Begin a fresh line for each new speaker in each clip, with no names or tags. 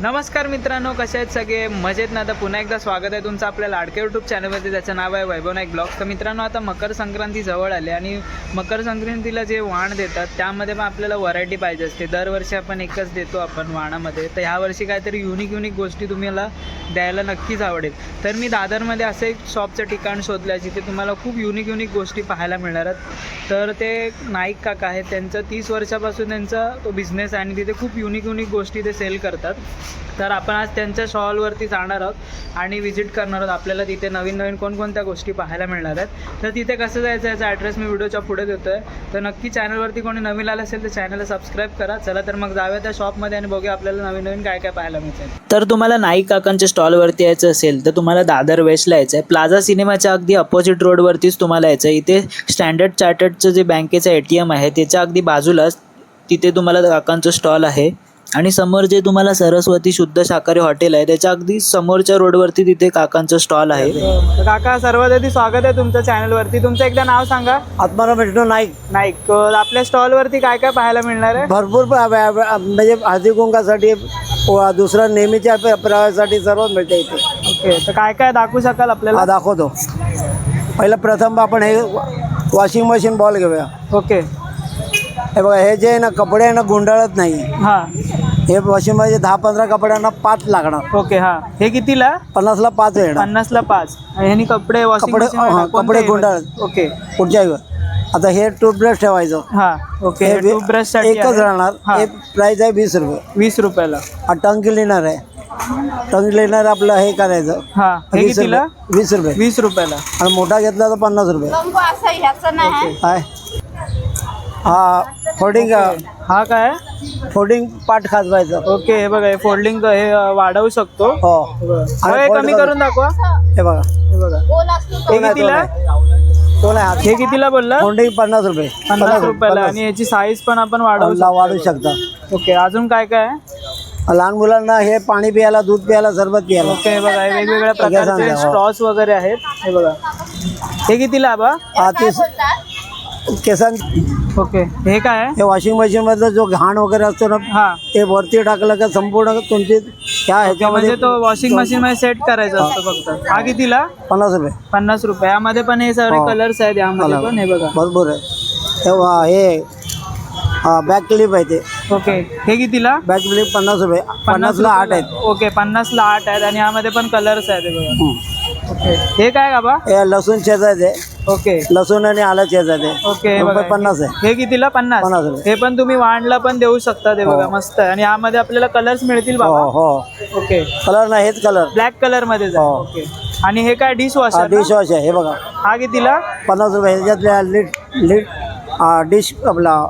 नमस्कार मित्रांनो कसे आहेत सगळे? मजेत ना? आता पुन्हा एकदा स्वागत आहे तुमचं आपल्या लाडके यूट्यूब चॅनलमध्ये त्याचं नाव आहे वैभव नाईक ब्लॉग तर मित्रांनो आता मकर संक्रांती जवळ आली आणि मकर संक्रांतीला जे वाण देतात त्यामध्ये पण आपल्याला व्हरायटी पाहिजे असते. दरवर्षी आपण एकच देतो आपण वाणामध्ये. तर ह्या वर्षी काहीतरी युनिक युनिक गोष्टी तुम्हाला द्यायला नक्कीच आवडेल. तर मी दादरमध्ये असं एक शॉपचं ठिकाण शोधलं आहे जिथे तुम्हाला खूप युनिक युनिक गोष्टी पाहायला मिळणार आहेत. तर ते नाईक काका आहेत त्यांचं तीस वर्षापासून त्यांचा तो बिझनेस आहे आणि तिथे खूप युनिक युनिक गोष्टी ते सेल करतात. तर आपण आज त्यांच्या स्टॉलवरती जाणार आहोत आणि व्हिजिट करणार आहोत. आपल्याला तिथे नवीन नवीन कोणकोणत्या गोष्टी पाहायला मिळणार आहेत. तर तिथे कसं जायचं याचा ॲड्रेस मी व्हिडिओच्या पुढे देतो आहे तर नक्की चॅनलवरती कोणी नवीन आलं असेल तर चॅनलला सबस्क्राईब करा. चला तर मग जाऊया त्या शॉपमध्ये आणि बघूया आपल्याला नवीन नवीन काय काय पाहायला मिळतं तर तुम्हाला नाईक काकांच्या स्टॉलवरती यायचं असेल तर तुम्हाला दादर वेस्टला यायचं आहे. प्लाझा सिनेमाच्या अगदी अपोजिट रोडवरतीच तुम्हाला यायचं आहे. इथे स्टँडर्ड चार्टर्डचं जे बँकेचं ए टी एम आहे त्याच्या अगदी बाजूलाच तिथे तुम्हाला काकांचं स्टॉल आहे. आणि समोर जे तुम्हाला सरस्वती शुद्ध शाकाहारी हॉटेल आहे त्याच्या अगदी समोरच्या रोडवरती तिथे काकांचं स्टॉल आहे. काका सर्वात आधी स्वागत आहे तुमच्या चॅनलवरती तुमचं एकदा नाव सांगा.
आत्माराम विष्णू नाईक.
नाईक. आपल्या स्टॉलवरती काय काय पाहायला मिळणार आहे?
भरपूर म्हणजे हळदी कुंकासाठी दुसऱ्या नेहमीच्या प्र- प्रवासासाठी सर्व मिळते इथे.
ओके. तर काय काय दाखवू शकाल आपल्याला?
हा दाखवतो. पहिलं प्रथम आपण हे वॉशिंग मशीन बॉल घेऊया.
ओके.
हे बघा हे जे आहे ना कपडे आहे ना गुंडाळत नाही.
हां.
हे वॉशिंग मशीन दहा पंधरा कपड्यांना पाच लागणार.
ओके हां. हे कितीला?
पन्नासला पाच येणार.
पन्नासला पाच. आणि ह्यानी कपडे
कपडे- हां, कपडे गुंडाळ.
ओके.
पुढच्या. आता हे टूथब्रश ठेवायचं.
हां ओके
हे वी-
टूथब्रशसाठी
एकच
आहे.
राहणार.
हां.
हे प्राईस आहे वीस रुपये.
वीस रुपयाला.
हा टंग क्लिनर आहे. टंग क्लिनर आपलं हे करायचं.
हां हे
वीस
कितीला?
रुपये. वीस रुपये.
वीस रुपयाला.
आणि मोठा घेतला तर पन्नास रुपये.
गंगू असं ह्याचं नाही.
काय? हा फोल्डिंग
हा काय?
फोल्डिंग पाठ खाजवायचं.
ओके हे बघा हे फोल्डिंग हे वाढवू शकतो.
हो.
कमी
करू.
करून दाखवा.
हे बघा.
हे बघा. हे कितीला?
नाही. तो नाही
हे कितीला बोलला
फोल्डिंग पन्नास रुपये.
पन्नास रुपयाला. आणि याची साईज पण आपण वाढवू
ला- वाढू शकता.
ओके अजून काय काय? आहे
लहान मुलांना हे पाणी पियाला दूध पियाला सरबत पियाला
ओके हे बघा वेगवेगळ्या प्रकारचे
सांगा, हो.
स्ट्रॉस वगैरे आहेत. हे बघा. हे कितीला बा?
हा तीस. केसां
ओके. हे काय आहे?
हे वॉशिंग मशीन मधलं जो घाण वगैरे असतो ना
हा.
ते वरती टाकलं का संपूर्ण तुमची ह्या ह्याच्यामध्ये
म्हणजे तो वॉशिंग मशीन मध्ये सेट करायचा असतो फक्त. हा कितीला?
पन्नास रुपये.
पन्नास रुपये. यामध्ये पण हे सगळे
हो.
कलर्स आहेत यामध्ये. पण हे बघा.
भरपूर आहे. हे वा- हे बॅक क्लिप आहे ते.
ओके. हे कितीला?
बॅक क्लिप पन्नास रुपये. पन्नासला आठ आहेत.
ओके पन्नासला आठ आहेत आणि यामध्ये पण कलर्स आहेत हे बघा.
हं.
ओके. हे काय का बा
हे लसूण चेचायचे
ओके.
लसूण आणि आलं चेचायचे
ओके हे
रुपये
बघा.
पन्नास आहे.
हे कितीला? पन्नास.
पन्नास रुपये.
हे पण तुम्ही वांडला पण देऊ शकता ते बघा
हो.
मस्त आहे. आणि यामध्ये आपल्याला कलर्स मिळतील
हो
बाबा?
हो.
ओके.
कलर नाही हेच कलर
ब्लॅक कलरमध्ये
हो.
ओके. आणि हे काय डिश
हा
वॉशर
डिश वॉश आहे हे बघा.
हा कितीला?
पन्नास रुपये. ह्याच्यातल्या लीट लीट डिश आपला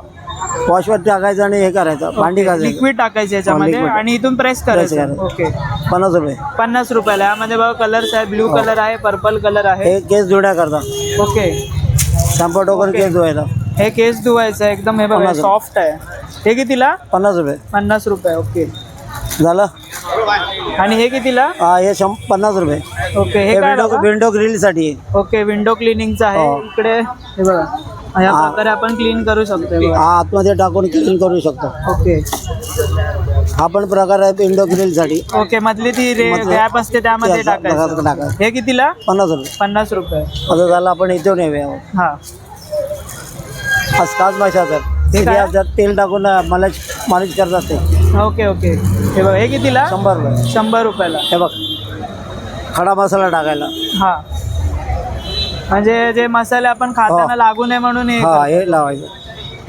वॉशवर टाकायचं आणि हे करायचं. भांडी घालायचं
लिक्विड टाकायचे याच्यामध्ये
liquid.
आणि इथून प्रेस करायचं.
करायचं.
ओके.
पन्नास रुपये.
पन्नास रुपयाला. यामध्ये बघा कलर्स आहे ब्ल्यू कलर आहे पर्पल कलर आहे.
हे केस धुण्या करतात.
ओके.
शॅम्पू टोकन केस धुवायला
हे केस धुवायचं आहे, एकदम हे बघा
पन्नास.
सॉफ्ट आहे. हे कितीला?
पन्नास रुपये.
पन्नास रुपये ओके.
झालं?
आणि हे कितीला?
हा हे शं पन्नास रुपये.
ओके हे
हे
काय
विंडो? विंडो ग्रिलसाठी आहे
ओके विंडो क्लिनिंगचं आहे.
हो.
इकडे हे बघा.
हा.
प्रकारे आपण क्लीन करू शकतो हे बघा.
हा आतमध्ये टाकून क्लीन करू शकतो.
ओके.
हा पण प्रकार आहे विंडो ग्रिलसाठी
ओके मधली ती रे
मधलं-
गॅप असते त्यामध्ये
त्याचा-
टाकायचं.
टाकायचं.
हे कितीला?
पन्नास रुपये.
पन्नास रुपये.
झालं आपण इथून येऊया
हा.
स्काच भाषा तर
हे काय?
त्याच्यात तेल टाकून मालिश मालिश करतात ते
ओके ओके. हे बघा हे कितीला?
शंभर रुपये.
शंभर रुपयाला.
हे बघ. खडा मसाला टाकायला.
हा. म्हणजे जे मसाले आपण खाताना
हो.
लागू नये म्हणून हे
हा हे लावायचं.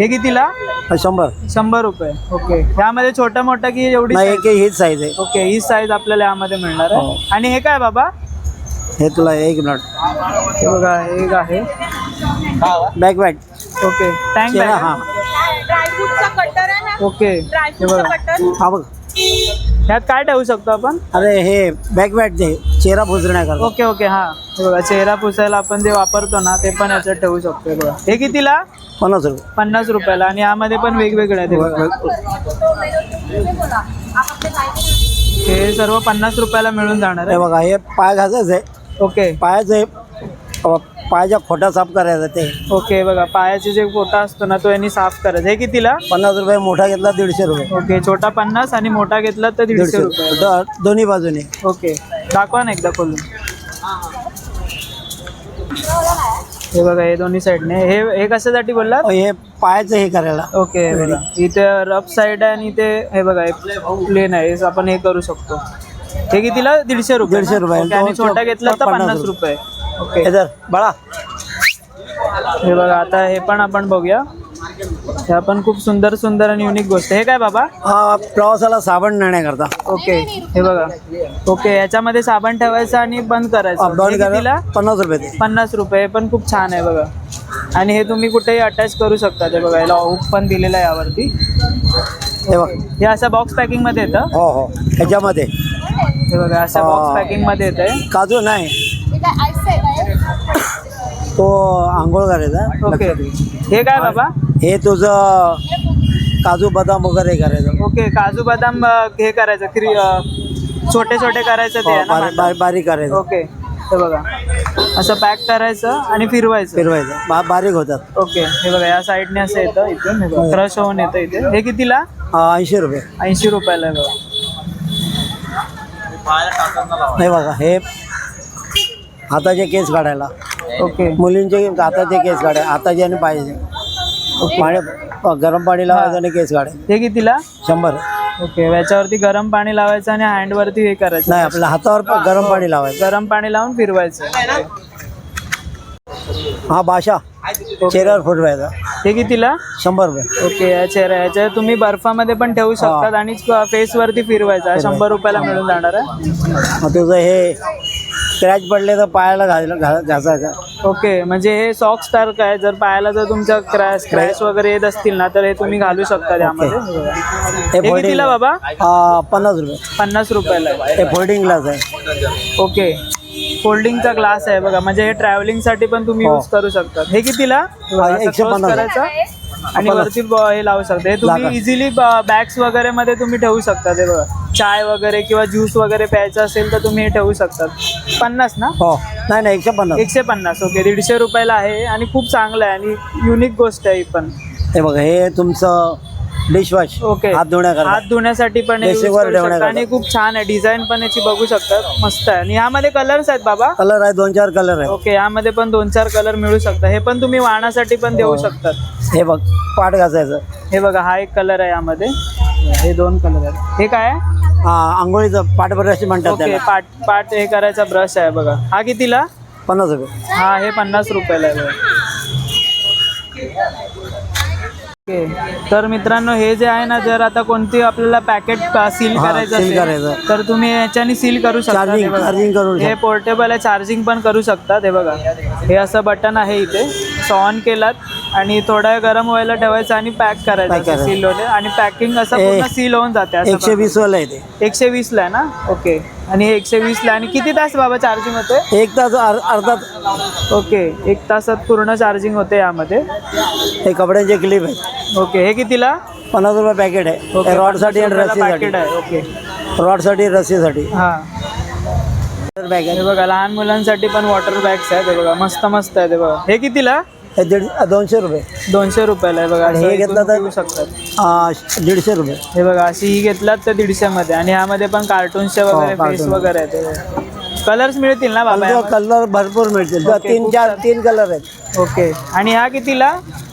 हे कितीला?
हा, शंभर.
शंभर रुपये. ओके. यामध्ये छोटं मोठं की एवढी
नाही एक हीच साईज आहे.
ओके ही साईज आपल्याला यामध्ये मिळणार
हो.
आहे आणि हे काय बाबा?
हे तुला एक मिनिट
हे बघा हे एक आहे.
Back bat
okay. टँक
चेहरा हा.
ड्रायफ्रूटचा कटर आहे ना
ओके. हे
ड्रायफ्रूटचा
बघा.
कटर
हा बघ.
ह्यात काय ठेवू शकतो आपण?
अरे हे बॅक बॅट ते चेहरा पुसण्याकरता.
ओके ओके हा. हे बघा चेहरा पुसायला आपण जे वापरतो ना ते पण याच्यात ठेवू शकतो. हे बघा. हे कितीला?
पन्नास रुपये.
पन्नास रुपयाला. आणि यामध्ये पण वेगवेगळे आहेत. हे बघा. हे सर्व पन्नास रुपयाला मिळून जाणार
हे
आहे
बघा हे पाय घासायचं आहे.
ओके.
पायाचं हे अ, पायाच्या खोटा साफ करायचा ते.
ओके बघा पायाचे जे पोटा असतो ना तो यांनी साफ करायचा. हे कितीला?
पन्नास रुपये मोठा घेतला दीडशे रुपये.
ओके छोटा पन्नास आणि मोठा घेतला तर दीडशे
दीडशे
रुपये.
द- दोन्ही बाजूने.
ओके. दाखवा ना एकदा खोलून. हे बघा हे दोन्ही साईडने हे हे कशासाठी बोललात?
हे पायाचं हे करायला.
ओके बघा. इथे रफ साईड आहे आणि इथे हे बघा प्लेन आहे. आपण हे करू शकतो. हे कितीला? दीडशे रुपये
दीडशे? रुपये.
आणि छोटा घेतला तर
पन्नास
रुपये. ओके
इधर बाळा.
हे बघा आता हे पण आपण बघूया. हे आपण खूप सुंदर सुंदर आणि युनिक गोष्ट. हे काय बाबा?
हा प्रवासाला साबण नेण्याकरता.
ओके हे बघा. ओके याच्यामध्ये साबण ठेवायचं आणि बंद करायचं. हे
बंद
कितीला?
करायला पन्नास रुपये ते.
पन्नास रुपये. हे पण खूप छान आहे बघा. आणि हे तुम्ही कुठेही अटॅच करू शकता ते बघा. याला हुक पण दिलेला आहे यावरती.
हे बघ.
हे असं बॉक्स पॅकिंगमध्ये येतं?
हो हो. ह्याच्यामध्ये.
हे बघा असं. बॉक्स पॅकिंगमध्ये येत आहे
काजू नाही.
हे?
तो आंघोळ करायचा.
ओके हे काय बाबा?
हे तुझं काजू बदाम वगैरे करायचं.
ओके काजू बदाम अं, हे करायचं क्री अं, छोटे छोटे करायचं ते
हो,
आहे ना
बारीक बारीक- बारीक करायचं.
ओके हे बघा. असं पॅक करायचं आणि फिरवायचं.
फिरवायचं. बा बारीक होतात.
ओके हे बघा या साईडने असं येतं इथून हे क्रश होऊन येतं इथे. हे कितीला?
ऐंशी रुपये.
ऐंशी रुपयाला आहे बघा.
हे बघा हे हाताचे केस काढायला.
ओके.
मुलींचे हाताचे केस काढाय हाताचे आणि पायाचे. पाणी गरम पाणी लावायचं आणि केस काढायचे.
हे कितीला?
शंभर.
ओके याच्यावरती गरम पाणी लावायचं आणि हँडवरती हे करायचं.
नाही आपल्या हातावर प- गरम पाणी लावायचं.
गरम पाणी लावून फिरवायचं.
हा भाषा चेहऱ्यावर फुटवायचा
हे कितीला?
शंभर रुपये.
ओके या चेहरा याच्या तुम्ही बर्फामध्ये पण ठेवू शकतात आणि फेस वरती फिरवायचा. शंभर रुपयाला मिळून जाणार आहे
मग तुझं हे क्रॅच पडले तर पायाला घाल घासायचा.
ओके म्हणजे हे सॉक्स सारखं आहे जर पायाला जर तुमच्या क्रॅश क्रॅश वगैरे येत असतील ना तर हे तुम्ही घालू शकता त्यामध्ये.
हे
हे कितीला बाबा?
हा, पन्नास रुपये.
पन्नास रुपयाला. आहे.
हे फोल्डिंग ग्लास आहे.
ओके. फोल्डिंगचा ग्लास आहे बघा. म्हणजे हे ट्रॅव्हलिंगसाठी पण तुम्ही
हो.
यूज करू शकता. हे कितीला?
हा, एकशे पन्नास.
करायचं? आणि. वरती ब- हे लावू शकता. हे तुम्ही
लागा.
इझिली बॅग्स वगैरे मध्ये तुम्ही ठेवू शकता. ते बघा चाय वगैरे किंवा ज्यूस वगैरे प्यायचं असेल तर तुम्ही हे ठेवू शकतात पन्नास ना?
हो. नाही नाही एकशे पन्नास.
एकशे पन्नास. ओके दीडशे रुपयाला आहे आणि खूप चांगलं आहे आणि युनिक गोष्ट आहे ही पण.
हे बघा हे तुमचं डिशवॉश
ओके
हात धुण्याकरता.
हात धुण्यासाठी पण हे use
बेसिकवर
करू शकता.
ठेवण्याकरता.
आणि खूप छान आहे. डिझाईन पण याची बघू शकतात. मस्त आहे. आणि ह्यामध्ये कलर्स आहेत बाबा?
कलर आहे दोन चार कलर आहे
ओके यामध्ये पण दोन चार कलर मिळू शकतात. हे पण तुम्ही वाणासाठी पण देऊ
हो.
शकतात.
हे बघ पाठ घासायचं.
हे बघा हा एक कलर आहे यामध्ये. हे दोन कलर आहेत. हे काय आहे?
हा आंघोळीचं पाठ ब्रश म्हणतात
ओके
त्याला.
पाट पाट हे करायचा ब्रश आहे बघा. हा कितीला?
पन्नास रुपये.
हा हे पन्नास रुपयाला आहे बघा. ओके तर मित्रांनो हे जे आहे ना जर आता कोणती आपल्याला पॅकेट सील
हा,
करायचं
seal
असेल
करायचं.
तर तुम्ही याच्याने सील करू शकता हे बघा.
charging करू
हे
शकता.
पोर्टेबल आहे चार्जिंग पण करू शकतात हे बघा हे असं बटन आहे इथे ऑन केलात आणि थोडा गरम व्हायला ठेवायचं आणि पॅक करायचं
करायचं.
सील होते आणि पॅकिंग असं पूर्ण सील होऊन जाते असं
एकशे वीस वाला आहे ते.
एकशे वीसला आहे ना? ओके आणि हे एकशे वीसला आणि किती तास बाबा चार्जिंग होते?
एक तास अर- अर्धा
ओके एक तासात पूर्ण चार्जिंग होते यामध्ये.
हे कपड्यांचे क्लिप आहे
ओके हे कितीला?
पन्नास रुपये पॅकेट आहे. रॉडसाठी आणि
पॅकेट
रस्सीसाठी.
आहे. ओके
रॉडसाठी रस्सीसाठी.
हां.
बॅग
हे बघा लहान मुलांसाठी पण वॉटर बॅग्स आहेत. हे बघा मस्त मस्त आहे हे बघा. हे कितीला?
हे दीड दोनशे रुपये
दोनशे रुपयाला आहे बघा
आणि हे
असं
घेतलं
इथून
तर-
घेऊ शकतात
आ, दीडशे रुपये
हे बघा अशी ही घेतलात तर दीडशे मध्ये आणि ह्यामध्ये पण कार्टूनचे वगैरे
हो,
फेस
cartoon.
वगैरे आहेत कलर्स मिळतील ना बाबा?
कलर भरपूर मिळतील
ओके,
तीन
खूप
चार
छान.
तीन कलर आहेत
ओके आणि ह्या कितीला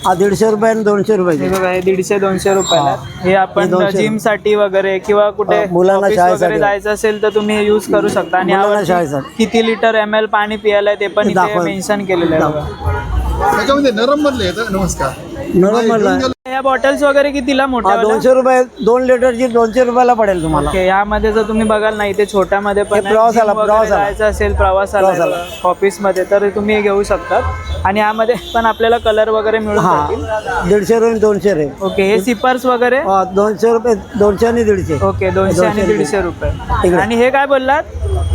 हा दीडशे रुपये आणि दोनशे
हे
रुपये
बघा हे दीडशे दोनशे रुपयाला. हे आपण
दोनशे.
जिमसाठी वगैरे किंवा कुठे
हा, मुलांना
office
शाळेसाठी.
वगैरे जायचं असेल तर तुम्ही यूज करू शकता आणि
मुलांना
यावरती
शाळेसाठी.
किती लिटर एम एल पाणी पियाला ते पण
ते
इथे
दाखवा.
मेन्शन केलेलं आहे बघा
त्याच्यामध्ये नरम मधले येतं नमस्कार.
म्हणलं
या बॉटल्स वगैरे कितीला
हा
मोठ्या
दोनशे रुपये दोन लिटरची दोनशे रुपयाला पडेल तुम्हाला.
ओके यामध्ये जर तुम्ही बघाल नाही ते छोट्यामध्ये पण
हे प्रवासाला-
gym वगैरे
प्रवासाला.
जायचं असेल प्रवासाला
प्रवासाला.
ऑफिसमध्ये तर तुम्ही हे घेऊ शकतात. आणि यामध्ये पण आपल्याला कलर वगैरे मिळून
हा
जातील
दीडशे रुपये दोनशे रे
ओके हे सिपर्स वगैरे?
हा, दोनशे रुपये दोनशे आणि दीडशे.
ओके दोनशे आणि दीडशे रुपये.
इकडे.
आणि हे काय बोललात?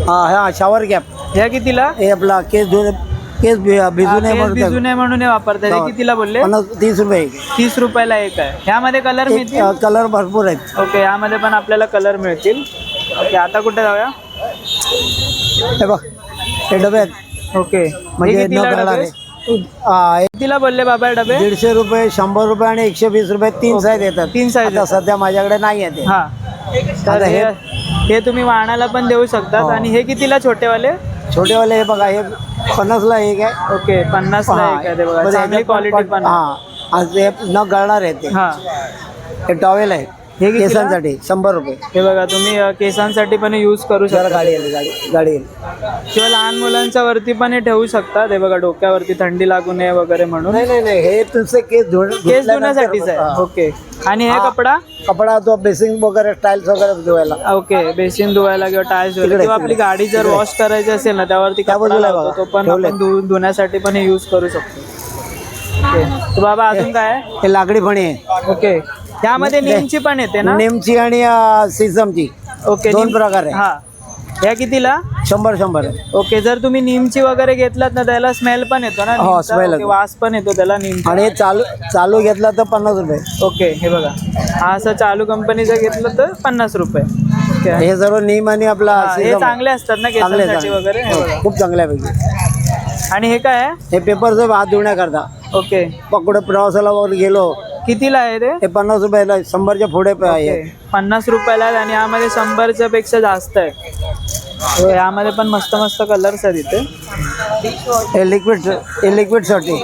हा हा शॉवर कॅप
ह्या कितीला?
हे आपला केस धुणे केस भि- भिजू नये म्हणून
भिजू नये म्हणून हे वापरतात. हे. कितीला बोलले?
पन्नास तीस रुपये एक.
तीस रुपयाला एक आहे. ह्यामध्ये कलर
एक
मिळतील?
अ, कलर भरपूर आहेत.
ओके यामध्ये पण आपल्याला कलर मिळतील. ओके आता कुठे जाऊया?
हे बघ हे डबे आहेत.
ओके.
म्हणजे न करणारे
कितीला बोलले बाबा हे डबे?
दीडशे रुपये शंभर रुपये आणि एकशे वीस रुपये तीन साईज येतात.
तीन size
आता सध्या माझ्याकडे नाही आहे ते.
हा. तर
आता
हे हे तुम्ही वाणाला पण देऊ शकतात.
हो.
आणि हे कितीला छोटेवाले?
छोटेवाले हे बघा हे पन्नासला एक आहे.
ओके पन्नास ला एक आहे ते बघा. चांगली क्वालिटी पण.
हा. आणि ते न गळणार आहे ते.
हा.
हे टॉवेल आहे.
हे कितीला?
केसांसाठी शंभर रुपये
हे बघा तुम्ही अ, केसांसाठी पण यूज करू
जरा
शकता
गाडी येईल गाडी गाडी येईल
किंवा लहान मुलांच्या वरती पण हे ठेवू शकतात हे बघा डोक्यावरती थंडी लागू नये वगैरे म्हणून
नाही नाही नाही हे तुमचे केस धुण
केस
धुतल्यानंतर-
धुण्यासाठीच आहे
हा.
ओके आणि हे. कपडा
कपडा तो बेसिंग वगैरे टाईल्स वगैरे धुवायला
ओके बेसिन धुवायला किंवा टायर्स धुवायला
तिकडे,
किंवा आपली
तिकडे.
गाडी जर. वॉश करायची असेल ना त्यावरती
त्या
कपडा
बाजूला आहे
लावतो
बघा.
तो पण
ठेवलंय.
आपण धु- धुण्यासाठी पण हे यूज करू शकतो ओके तर बाबा अजून काय आहे?
हे लाकडी फणी आहे
ओके त्यामध्ये नेमची पण येते ना?
नेमची आणि अं, सिसमची.
ओके
दोन
नीम-
प्रकार आहे.
हा. या कितीला?
शंभर शंभर.
ओके जर तुम्ही नीमची वगैरे घेतलात ना त्याला स्मेल पण येतो ना
हो, येतो.
वास पण येतो त्याला नीमचा.
आणि चालू चालू घेतला तर पन्नास रुपये.
ओके हे बघा. हा असं चालू कंपनीचं घेतलं तर पन्नास रुपये. ओके.
हे सर्व नेम आणि आपला
हा, चांगले असतात ना
चांगले
केसांसाठी. वगैरे?
खूप चांगल्यापैकी
आणि हे काय आहे?
हे पेपरचं हात धुण्याकरता.
ओके.
पकडे प्रवासाला वगैरे गेलो
कितीला आहे ते?
हे पन्नास रुपयाला शंभरच्या पुढे प- आहे.
पन्नास रुपयाला आहे आणि यामध्ये शंभरच्या पेक्षा जास्त आहे. हो, यामध्ये पण मस्त मस्त कलर्स आहेत इथे.
हे लिक्विड हे लिक्विडसाठी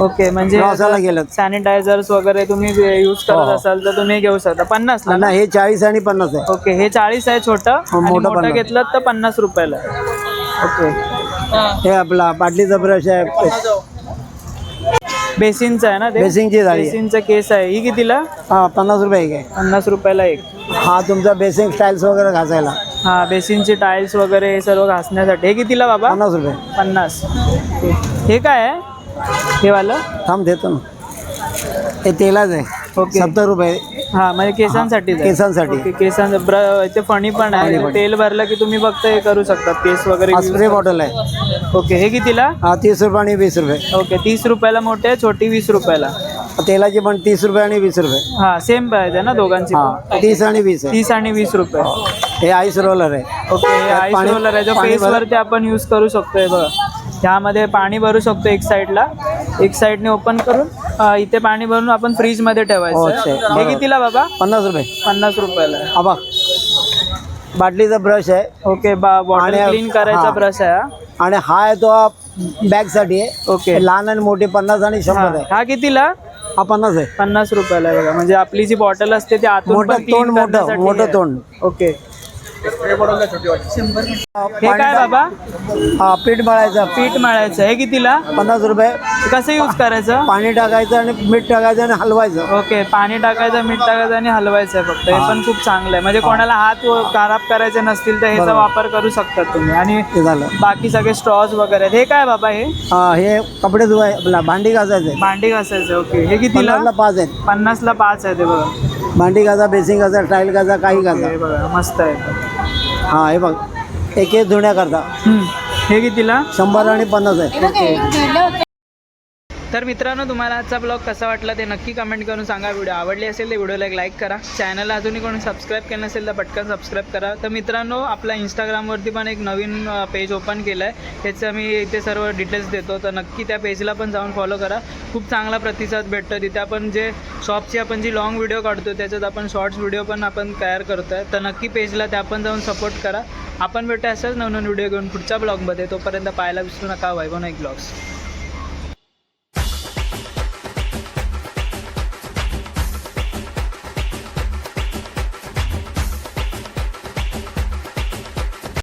ओके म्हणजे
प्रवासाला गेलं.
सॅनिटायझर्स वगैरे तुम्ही यूज करत
हो.
असाल तर तुम्ही घेऊ शकता. पन्नास ला
ना? हे चाळीस आणि पन्नास आहे.
ओके हे चाळीस आहे छोटं.
हो,
आणि
मोठं
मोठं
पन्नास.
घेतलं तर पन्नास रुपयाला. आहे. ओके.
हे आपला बाटलीचा ब्रश आहे.
बेसिनचं आहे ना ते?
बेसिंगची आहे.
बेसिनचं केस आहे. ही कितीला?
हा पन्नास रुपये एक आहे.
पन्नास रुपयाला एक.
हा तुमचा बेसिंग स्टाईल्स वगैरे घासायला.
हा बेसिनची टाईल्स वगैरे हे सर्व घासण्यासाठी. हे कितीला बाबा?
पन्नास रुपये.
पन्नास. हे काय आहे? हे वालं?
थांब देतो ना. हे तेलाच आहे.
ओके.
सत्तर रुपये.
हा म्हणजे केसांसाठी
केसांसाठी.
केसांचं ब्र इथे फणी पण आहे. तेल भरलं की तुम्ही फक्त हे करू शकता. केस वगैरे
हा स्प्रे बॉटल आहे.
ओके हे कितीला?
हा तीस रुपये आणि वीस रुपये.
ओके तीस रुपयाला मोठे आहे, छोटी वीस रुपयाला.
तेलाची पण तीस रुपये आणि वीस रुपये.
हा सेम पाहिजे ना दोघांची पण?
हा तीस आणि वीस आहे.
तीस आणि वीस रुपये.
हे आईस रोलर आहे.
ओके हे
त्यात
आईस
पाणी-
रोलर आहे जो
पाणी भर-
फेसवरती आपण यूज करू शकतो हे बघा. त्यामध्ये पाणी भरू शकतो एक साईडला एक साईडने ओपन करून अ, इथे पाणी भरून आपण फ्रीजमध्ये
हो,
ठेवायचं. हे
बरोबर.
कितीला बाबा?
पन्नास रुपये.
पन्नास रुपयाला.
हा बघ बाटलीचा ब्रश आहे.
ओके बॉटल
आणि-
क्लीन करायचा
हा.
ब्रश आहे हा.
आणि हा आहे तो बॅगसाठी आहे.
ओके.
हे लहान आणि मोठे पन्नास आणि
हा.
शंभर आहे.
हा कितीला?
हा पन्नास आहे.
पन्नास रुपयाला आहे बघा. म्हणजे आपली जी बॉटल असते ती आतून
मोठं
पण clean
तोंड मोठं
करण्यासाठी
मोठं
आहे.
तोंड.
ओके. हे काय बाबा?
हा पीठ मळायचं.
पीठ मळायचं. हे कितीला?
पन्नास रुपये.
कसं यूज करायचं?
पाणी टाकायचं आणि मीठ टाकायचं आणि हलवायचं.
ओके पाणी टाकायचं मीठ टाकायचं आणि हलवायचं आहे फक्त. हे पण खूप चांगलं आहे. म्हणजे कोणाला हात व- खराब करायचे नसतील तर ह्याचा. वापर करू शकतात तुम्ही. आणि
झालं.
बाकी सगळे स्ट्रॉज वगैरे आहेत. हे काय बाबा हे?
हा, हे कपडे धुवाय आपला भांडी घासायचे.
भांडी घासायचं. ओके. हे कितीला?
पन्नासला पाच आहेत.
पन्नासला पाच आहे ते बघा.
भांडी घासा बेसिंग घासा टाईल घासा काही घासा.
हे बघा. मस्त आहे.
हा हे बघ एक एक धुण्याकरता
हम्म. हे कितीला
शंभर आणि पन्नास आहे
हे.
तर मित्रांनो तुम्हाला आजचा ब्लॉग कसा वाटला ते नक्की कमेंट करून सांगा. व्हिडिओ आवडली असेल तर व्हिडिओला एक लाईक करा. चॅनलला अजूनही कोणी सबस्क्राईब केलं नसेल तर पटकन सबस्क्राईब करा. तर मित्रांनो आपल्या इंस्टाग्रामवरती पण एक नवीन पेज ओपन केलं आहे त्याचं मी इथे सर्व डिटेल्स देतो. तर नक्की त्या पेजला पण जाऊन फॉलो करा. खूप चांगला प्रतिसाद भेटतो तिथे. आपण जे शॉपची आपण जी लॉंग व्हिडिओ काढतो त्याच्यात आपण शॉर्ट्स व्हिडिओ पण आपण तयार करतो आहे तर नक्की पेजला त्या पण जाऊन सपोर्ट करा. आपण भेटू असंच नवनवीन व्हिडिओ घेऊन पुढच्या ब्लॉगमध्ये तोपर्यंत पाहायला विसरू नका. वैभव एक ब्लॉग्स